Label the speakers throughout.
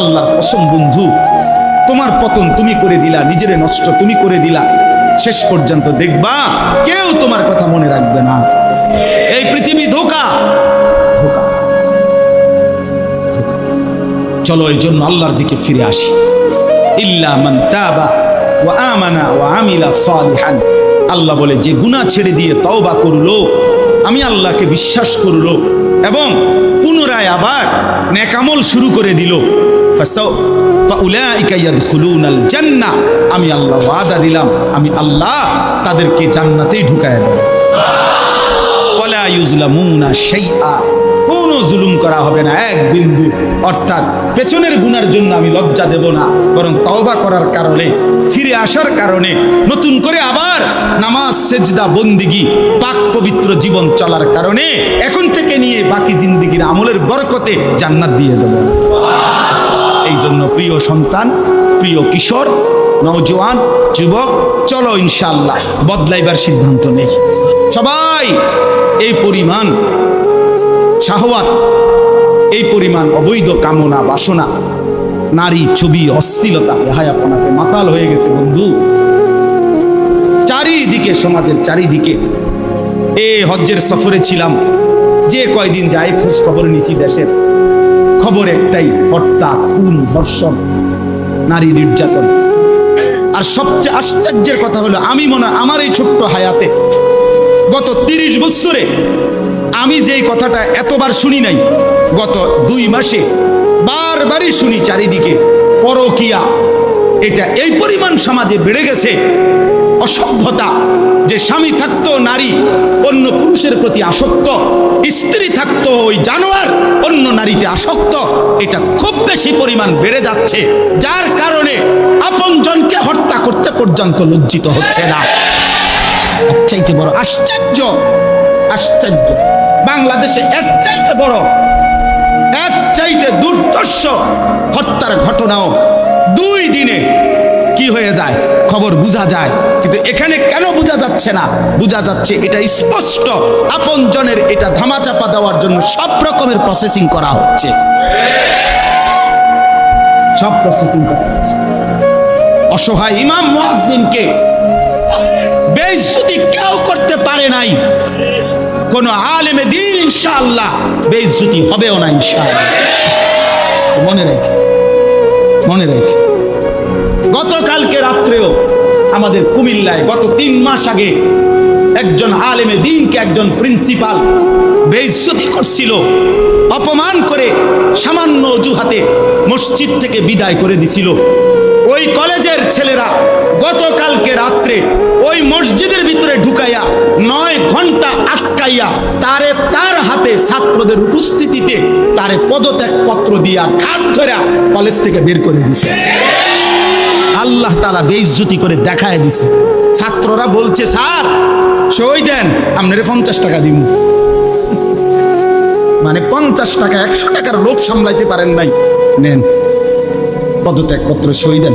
Speaker 1: আল্লাহর কসম বন্ধু, তোমার পতন তুমি করে দিলা, নিজেরে নষ্ট তুমি করে দিলা। শেষ পর্যন্ত দেখবা কেউ তোমার কথা মনে রাখবে না। এই পৃথিবী ধোকা। চলো এই জন্য আল্লাহর দিকে ফিরে আসি। ইল্লা মান ওয়া আমিলা আল্লাহ বলে, যে গুনাহ ছেড়ে দিয়ে তওবা করল, আমি আল্লাহকে বিশ্বাস করল এবং পুনরায় আবার নেকামল শুরু করে দিল। জান্না। আমি আল্লাহ ওয়াদা দিলাম, আমি আল্লাহ তাদেরকে জান্নাতেই ঢুকায় দেব। ওয়ালা ইউজলামুনা শাইআ। কোনো জুলুম করা হবে না। এক বিন্দু। অর্থাৎ পেছনের গুনার জন্য আমি লজ্জা দেব না, বরং তওবা করার কারণে, ফিরে আসার কারণে, নতুন করে আবার নামাজ, সেজদা, বন্দিগি, পাক পবিত্র জীবন চলার কারণে এখন থেকে নিয়ে বাকি জিন্দিগির আমলের বরকতে জান্নাত দিয়ে দেব। এই জন্য প্রিয় সন্তান, প্রিয় কিশোর, নওজোয়ান, যুবক, চলো ইনশাল্লাহ বদলাইবার সিদ্ধান্ত নেই। সবাই, এই পরিমাণ শাহওয়াত, এই পরিমাণ অবৈধ কামনা, বাসনা, নারী ছবি অস্থিলতা রেহায়াপনাতে মাতাল হয়ে গেছে বন্ধু। চারিদিকে, সমাজের চারিদিকে, এ হজ্জের সফরে ছিলাম। যে কয়দিন যায় খোঁজ খবর নিছি দেশের। খবর একটাই হত্যা খুন, ধর্ষণ, নারী নির্যাতন। আর সবচেয়ে আশ্চর্যের কথা হলো, আমি মনে আমার এই ছোট্ট হায়াতে গত তিরিশ বছরে আমি যেই কথাটা এতবার শুনি নাই, গত দুই মাসে বারবারই শুনি চারিদিকে পরকিয়া। এটা এই পরিমাণ সমাজে বেড়ে গেছে। অসভ্যতা, যে স্বামী থাকতো নারী, অন্য পুরুষের প্রতি আসক্ত, স্ত্রী থাকতো ওই জানোয়ার, অন্য নারীতে আসক্ত, এটা খুব বেশি পরিমাণ বেড়ে যাচ্ছে। যার কারণে আপনজনকে হত্যা করতে পর্যন্ত লজ্জিত হচ্ছে না। চাইতে বড় আশ্চর্য আশ্চর্য। বাংলাদেশে এর চাইতে বড়, এর চাইতে দুর্দর্শ হত্যার ঘটনাও দুই দিনে কি হয়ে যায়? খবর বোঝা যায়। কিন্তু এখানে কেন বোঝা যাচ্ছে না? বোঝা যাচ্ছে এটা স্পষ্ট। আপন জনের এটা ধামাচাপা দেওয়ার জন্য সব রকমের প্রসেসিং করা হচ্ছে। সব প্রসেসিং করা হচ্ছে। অসহায় ইমাম মুয়াজ্জিনকে বেইজ্জতি কেউ করতে পারে নাই। কোন আলেমে দিন ইনশাআল্লাহ বেইজ্জতি হবেও না ইনশাআল্লাহ। মনে রেখে মনে রেখে। গতকালকে রাত্রেও আমাদের কুমিল্লায় গত তিন মাস আগে একজন আলেমে দিনকে একজন প্রিন্সিপাল বেইজ্জতি করছিল, অপমান করে সামান্য অজুহাতে মসজিদ থেকে বিদায় করে দিছিল। ওই কলেজের ছেলেরা গতকালকে রাত্রে ওই মসজিদের ভিতরে ঢুকাইয়া নয় ঘণ্টা আটকাইয়া তারে তার হাতে ছাত্রদের উপস্থিতিতে তারে পদত্যাগ পত্র দিয়া ঘাট ধরা কলেজ থেকে বের করে দিছে। আল্লাহ তারা বেইজ্জতি করে দেখায় দিছে। ছাত্ররা বলছে, স্যার, সই দেন, আপনারে পঞ্চাশ টাকা দিব মানে পঞ্চাশ টাকা, একশো টাকার লোভ সামলাইতে পারেন নাই। নেন, পদত্যাগপত্র সই দেন।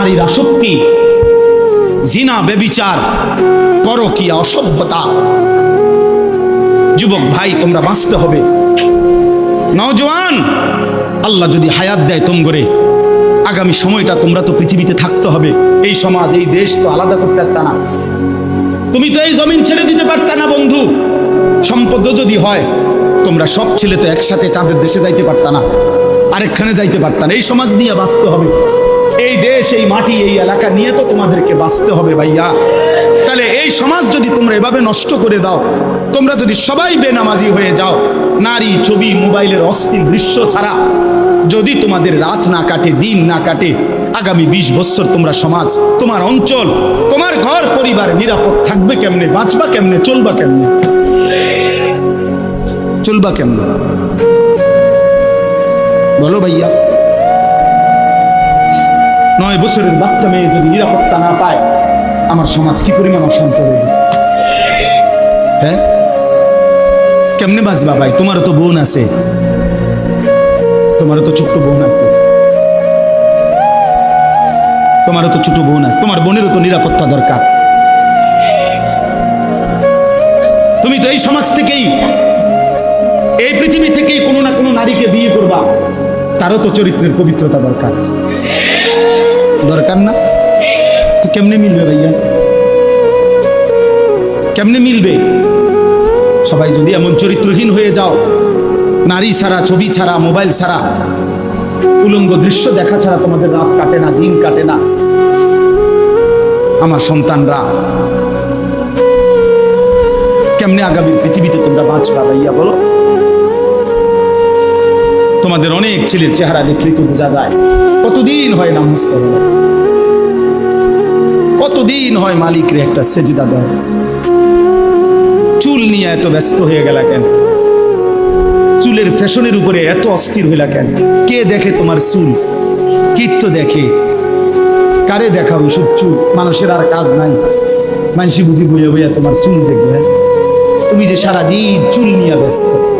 Speaker 1: নারীর আসক্তি জিনা, বেবিচার, পরকীয়া, অসভ্যতা। যুবক ভাই, তোমরা বাঁচতে হবে। নওজোয়ান আল্লাহ যদি হায়াত দেয় তোম করে। আগামী সময়টা তোমরা তো পৃথিবীতে থাকতে হবে। এই সমাজ, এই দেশ তো আলাদা করতে পারত না। তুমি তো এই জমিন ছেড়ে দিতে পারতা না, বন্ধু। সম্পদ যদি হয়, তোমরা সব ছেলে তো একসাথে চাঁদের দেশে যাইতে পারতা না। আরেকখানে যাইতে পারতা না। এই সমাজ নিয়ে বাঁচতে হবে। এই দেশ, এই মাটি, এই এলাকা নিয়ে তো তোমাদেরকে বাঁচতে হবে ভাইয়া। তাহলে এই সমাজ যদি তোমরা এভাবে নষ্ট করে দাও, তোমরা যদি সবাই বেনামাজি হয়ে যাও, নারী ছবি, মোবাইলের অস্থির দৃশ্য ছাড়া, যদি তোমাদের রাত না কাটে, দিন না কাটে, আগামী বিশ বছর তোমরা সমাজ, তোমার অঞ্চল, তোমার ঘর, পরিবার নিরাপদ থাকবে কেমনে, বাঁচবা কেমনে, চলবা কেমনে? চলবা কেমনে? বলো ভাইয়া। নয় বছরের বাচ্চা মেয়ে যদি নিরাপত্তা না পায়, আমার সমাজ কি পরিমাণ অশান্ত হয়ে গেছে? হ্যাঁ? কেমনে বাঁচবা ভাই? তোমারও তো বোন আছে। তোমারও তো ছোট্ট বোন আছে। তোমারও তো ছোট বোন আছে। তোমার বোনেরও তো নিরাপত্তা দরকার। তুমি তো এই সমাজ থেকেই, এই পৃথিবী থেকেই কোনো না কোনো নারীকে বিয়ে করবা। তারও তো চরিত্রের পবিত্রতা দরকার। দরকার না। তো কেমনে মিলবে ভাইয়া? কেমনে মিলবে? সবাই যদি এমন চরিত্রহীন হয়ে যাও, নারী ছাড়া, ছবি ছাড়া, মোবাইল ছাড়া, উলঙ্গ দৃশ্য দেখা ছাড়া তোমাদের রাত কাটে না, দিন কাটে না। আমার সন্তানরা, কেমনে আগামী পৃথিবীতে তোমরা বাঁচবা ভাইয়া বলো? তোমাদের অনেক ছেলের চেহারা দেখলে তো বোঝা যায়। কতদিন হয় নামাজ পড়ে? কতদিন হয় মালিকরে একটা সেজদা দেয় চুল নিয়ে এত ব্যস্ত হয়ে গেলা কেন? চুলের ফ্যাশনের উপরে এত অস্থির হইলা কেন? কে দেখে তোমার চুল? কীর্ত দেখে। কারে দেখাবো সব চুল? মানুষের আর কাজ নাই। মানসি বুঝি বইয়া বইয়া তোমার চুল দেখবে? তুমি যে সারাদিন চুল নিয়ে ব্যস্ত।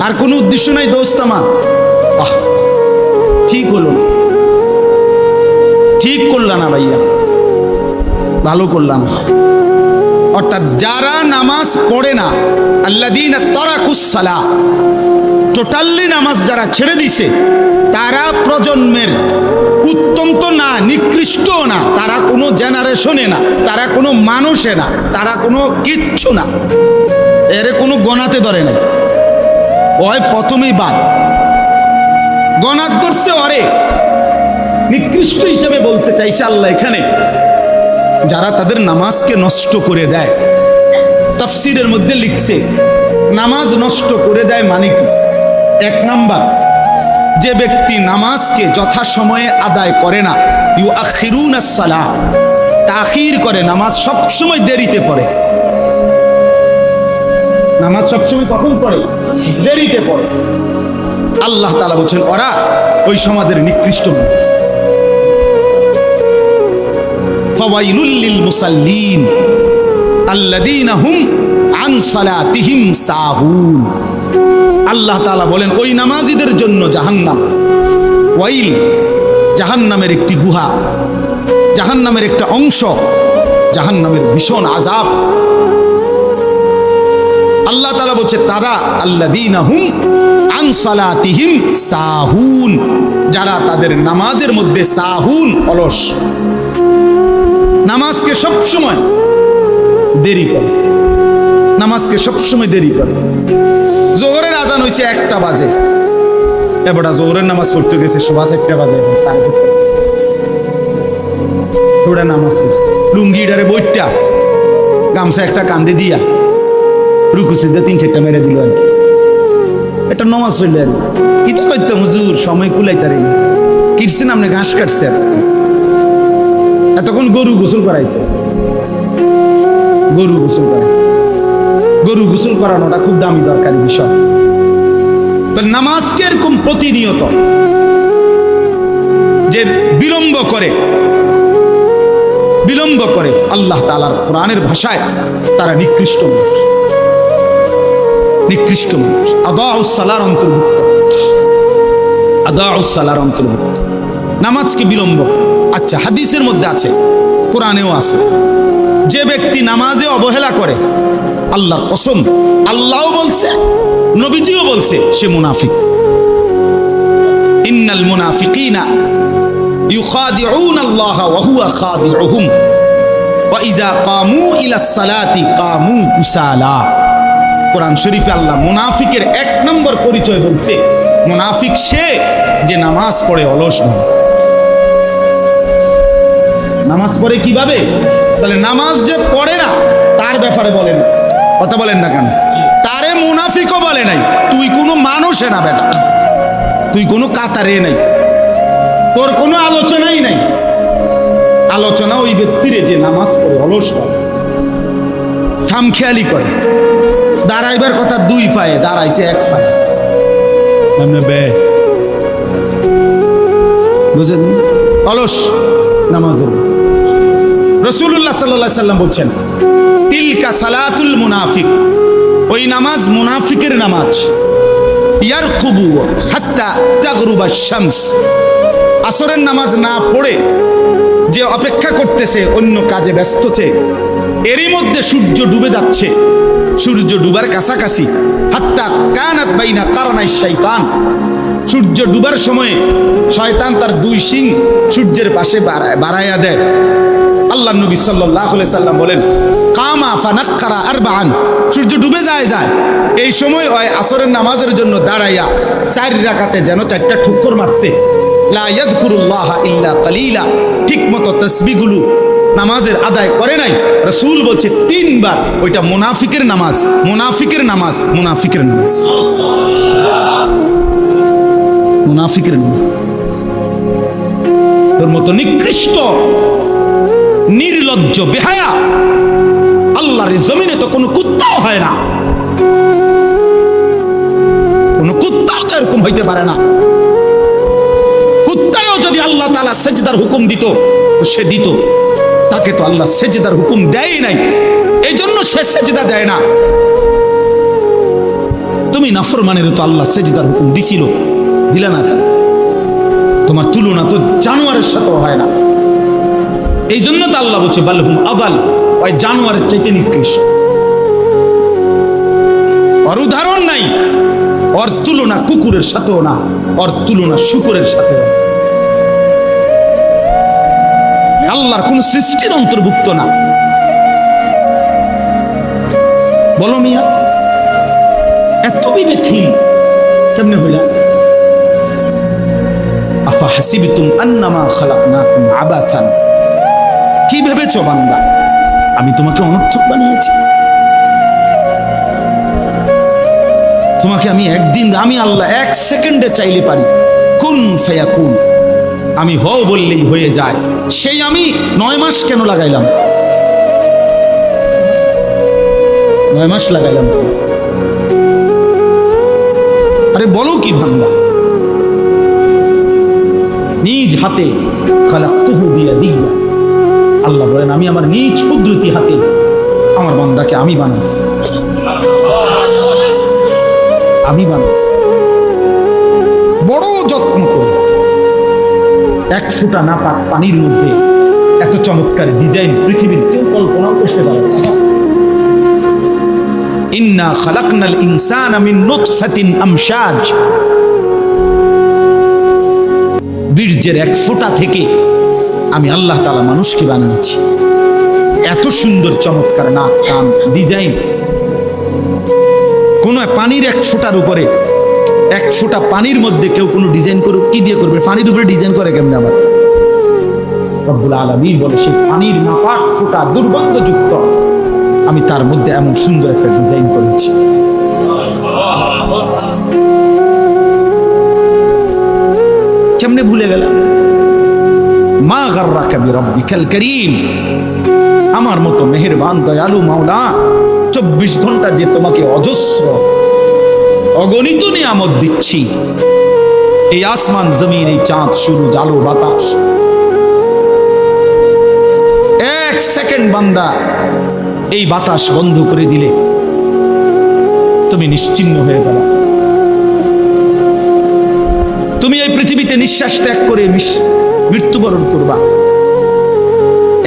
Speaker 1: আর কোনো উদ্দেশ্য নাই, দোস্ত আমার। ঠিক হলো না। ঠিক করলা না ভাইয়া। ভালো করলাম অর্থাৎ যারা নামাজ পড়ে না আল্লাদিন তারাকুসালা টোটালি নামাজ যারা ছেড়ে দিছে, তারা প্রজন্মের উত্তম তো না, নিকৃষ্ট না, তারা কোনো জেনারেশনে না, তারা কোনো মানুষে না, তারা কোনো কিচ্ছু না। এর কোনো গণাতে ধরে না ওই প্রথমেই বাদ। গণাত করছে অরে নিকৃষ্ট হিসেবে বলতে চাইছে আল্লাহ এখানে। যারা তাদের নামাজকে নষ্ট করে দেয়, তাফসিরের মধ্যে লিখছে, নামাজ নষ্ট করে দেয় মানে কি? এক নাম্বার, যে ব্যক্তি নামাজকে যথাসময়ে আদায় করে না ইউ আখিরুন সালা তাখির করে নামাজ সবসময় দেরিতে পড়ে। নামাজ সবসময় কখন পড়ে? দেরিতে পড়ে। আল্লাহ তালা বলছেন, ওরা ওই সমাজের নিকৃষ্ট মানুষ ফাওয়াইলুল মুসাল্লিন আল্লাযীনা হুম আন সালাতিহিম সাহুন। আল্লাহ তাআলা বলেন, ওই নামাজীদের জন্য জাহান্নাম। ওয়াইল জাহান্নামের একটি গুহা, জাহান্নামের একটা অংশ, জাহান্নামের ভীষণ আযাব। আল্লাহ তাআলা বলছে, তারা আল্লাযীনা হুম আন সালাতিহিম সাহুন, যারা তাদের নামাজের মধ্যে সাহুন, অলস। নামাজকে সব সময় দেরি করে। নামাজকে সব সময় দেরি করে। জোহরের আজান হয়েছে একটা বাজে। এবারটা জোহরের নামাজ পড়তে গেছে সুবাস একটা বাজে। নামাজ পড়ছে। লুঙ্গিটারে বইটা গামছা একটা কান্দে দিয়া। রুকু সিজদা তিন চারটা মেরে দিল আর কি। এটা নমাজ হইলে আর কি। তো করতাম হুজুর, সময় কুলাই তারি না। কিরছেন আপনি ঘাস কাটছে এতক্ষণ। এতক্ষণ গরু গোসল করাইছে। গরু গোসল করাইছে। গরু গোসল করানোটা খুব দামি দরকারি বিষয়। তো নামাজকে এরকম প্রতিনিয়ত? যে বিলম্ব করে বিলম্ব করে আল্লাহ তালার কোরআনের ভাষায় তারা নিকৃষ্ট মানুষ। নিকৃষ্ট মানুষ। আদাউসালার অন্তর্ভুক্ত। আদাউসালার অন্তর্ভুক্ত। নামাজকে বিলম্ব। আচ্ছা হাদিসের মধ্যে আছে, কোরআনেও আছে। যে ব্যক্তি নামাজে অবহেলা করে, আল্লাহর কসম, আল্লাহও বলছে, নবীজিও বলছে, সে মুনাফিক। ইন্নাল মুনাফিকিনা ইউখাদিউন আল্লাহ কামু ইলা সালাতি কামু কুসালা। কোরআন শরীফে আল্লাহ মুনাফিকের এক নম্বর পরিচয় বলছে, মুনাফিক সে যে নামাজ পড়ে অলস ভাবে। নামাজ পড়ে কীভাবে? তাহলে নামাজ যে পড়ে না, তার ব্যাপারে বলেন কথা বলেন না কেন? তারে মুনাফিকও বলে নাই। তুই কোনো মানুষে না বেটা। তুই কোনো কাতারে নাই। তোর কোনো আলোচনাই নাই। আলোচনা ওই ব্যক্তিরে যে নামাজ পড়ে অলস ভাবে। খামখেয়ালি করে। দাঁড়াইবার কথা দুই পায়ে দাঁড়াইছে এক পায়ে। বুঝেন? অলস নামাজের। রসুল্লাহ সাল্লাহ সাল্লাম বলছেন তিলকা সালাতুল মুনাফিক। ওই নামাজ মুনাফিকের নামাজ। ইয়ার কুবু হাত্তা তাগরুবা শামস। আসরের নামাজ না পড়ে যে অপেক্ষা করতেছে অন্য কাজে ব্যস্তছে এরই মধ্যে সূর্য ডুবে যাচ্ছে। সূর্য ডুবার কাছাকাছি। হাত্তা কানাত বাইনা কারণাই শৈতান সূর্য ডুবার সময়ে শয়তান তার দুই শিং সূর্যের পাশে বাড়াইয়া দেয়। আল্লাহ নবী সাল্লাহ সাল্লাম বলেন, কামা ফানাক্কারা আর বান সূর্য ডুবে যায় যায়। এই সময় হয় আসরের নামাজের জন্য দাঁড়াইয়া চার রাখাতে যেন চারটা ঠুক্কর মারছে। লা ইয়াদকুরুল্লাহ ইল্লা কালিলা। ঠিক মতো তসবিগুলো নামাজের আদায় করে নাই। রসুল বলছে, তিনবার। ওইটা মুনাফিকের নামাজ মুনাফিকের নামাজ মুনাফিকের নামাজ। মুনাফিকের নামাজ। তোর মতো নিকৃষ্ট, নির্লজ্জ, বেহায়া, আল্লাহর জমিনে তো কোনো কুত্তাও হয় না। কোনো কুত্তাও তো এরকম হইতে পারে না। কুত্তায়ও যদি আল্লাহ তালা সেজদার হুকুম দিত সে দিত। তাকে তো আল্লাহ সেজদার হুকুম দেয় নাই। এই জন্য সে সেজদা দেয় না। তুমি নাফরমানের তো আল্লাহ সেজদার হুকুম দিছিল। দিলা না কেন? তোমার তুলনা তো জানোয়ারের সাথেও হয় না। এই জন্য তো আল্লাহ বলছে বালহুম আদাল ওই জানোয়ারের চাইতে নিকৃষ্ট। ওর উদাহরণ নাই, ওর তুলনা কুকুরের সাথেও না, ওর তুলনা শুকুরের সাথেও না। আল্লাহর কোন সৃষ্টির অন্তর্ভুক্ত না। বলো মিয়া, এত বিবেকহীন কেমনে হইলা? আফা আন্নামা আবাথান কি আমি তোমাকে অনর্থক বানিয়েছি। তোমাকে আমি একদিন, আমি আল্লাহ এক সেকেন্ডে চাইলে পারি। কুন ফেয়া কুন আমি হও বললেই হয়ে যায়। সেই আমি নয় মাস কেন লাগাইলাম? নয় মাস লাগাইলাম। আরে বলো কি ভাঙ্গা নিজ হাতে আল্লাহ বলেন, আমি আমার নিজ কুদরতি হাতে আমার বান্দাকে আমি বানাইছি। আমি বানাইছি। বড় যত্ন করে। এক ফুটা না পাক পানির মধ্যে এত চমৎকার ডিজাইন পৃথিবীর কেউ কল্পনাও করতে পারে না। ইন্না খালাকনাল ইনসানা মিন নুতফাতিন আমশাজ। বীর্যের এক ফোঁটা থেকে আমি আল্লাহ তালা মানুষকে বানিয়েছি। এত সুন্দর, চমৎকার নাক, কান, ডিজাইন। কোন পানির এক ফোঁটার উপরে এক ফোঁটা পানির মধ্যে কেউ কোনো ডিজাইন করুক, কি দিয়ে করবে? পানি দুপুরে ডিজাইন করে কেমনে আমার রব্বুল আলমীর বলে, সেই পানির নাপাক ফোঁটা দুর্গন্ধযুক্ত। আমি তার মধ্যে এমন সুন্দর একটা ডিজাইন করেছি। কেমনে ভুলে গেলাম? মা গার্রা কবি রব্বিকাল করিম। আমার মতো মেহেরবান, দয়ালু মাওলা, চব্বিশ ঘণ্টা যে তোমাকে অজস্র অগণিত নিয়ামত দিচ্ছি। এই আসমান জমিন, এই চাঁদ শুরু জালো বাতাস। এক সেকেন্ড বান্দা, এই বাতাস বন্ধ করে দিলে তুমি নিশ্চিন্ন হয়ে যাবে। তুমি এই পৃথিবীতে নিঃশ্বাস ত্যাগ করে মৃত্যুবরণ করবা।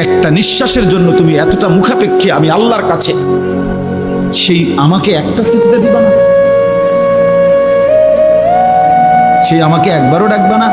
Speaker 1: একটা নিঃশ্বাসের জন্য তুমি এতটা মুখাপেক্ষী, আমি আল্লাহর কাছে সেই আমাকে একটা সিজদা দিবা না? সেই আমাকে একবারও ডাকবে না।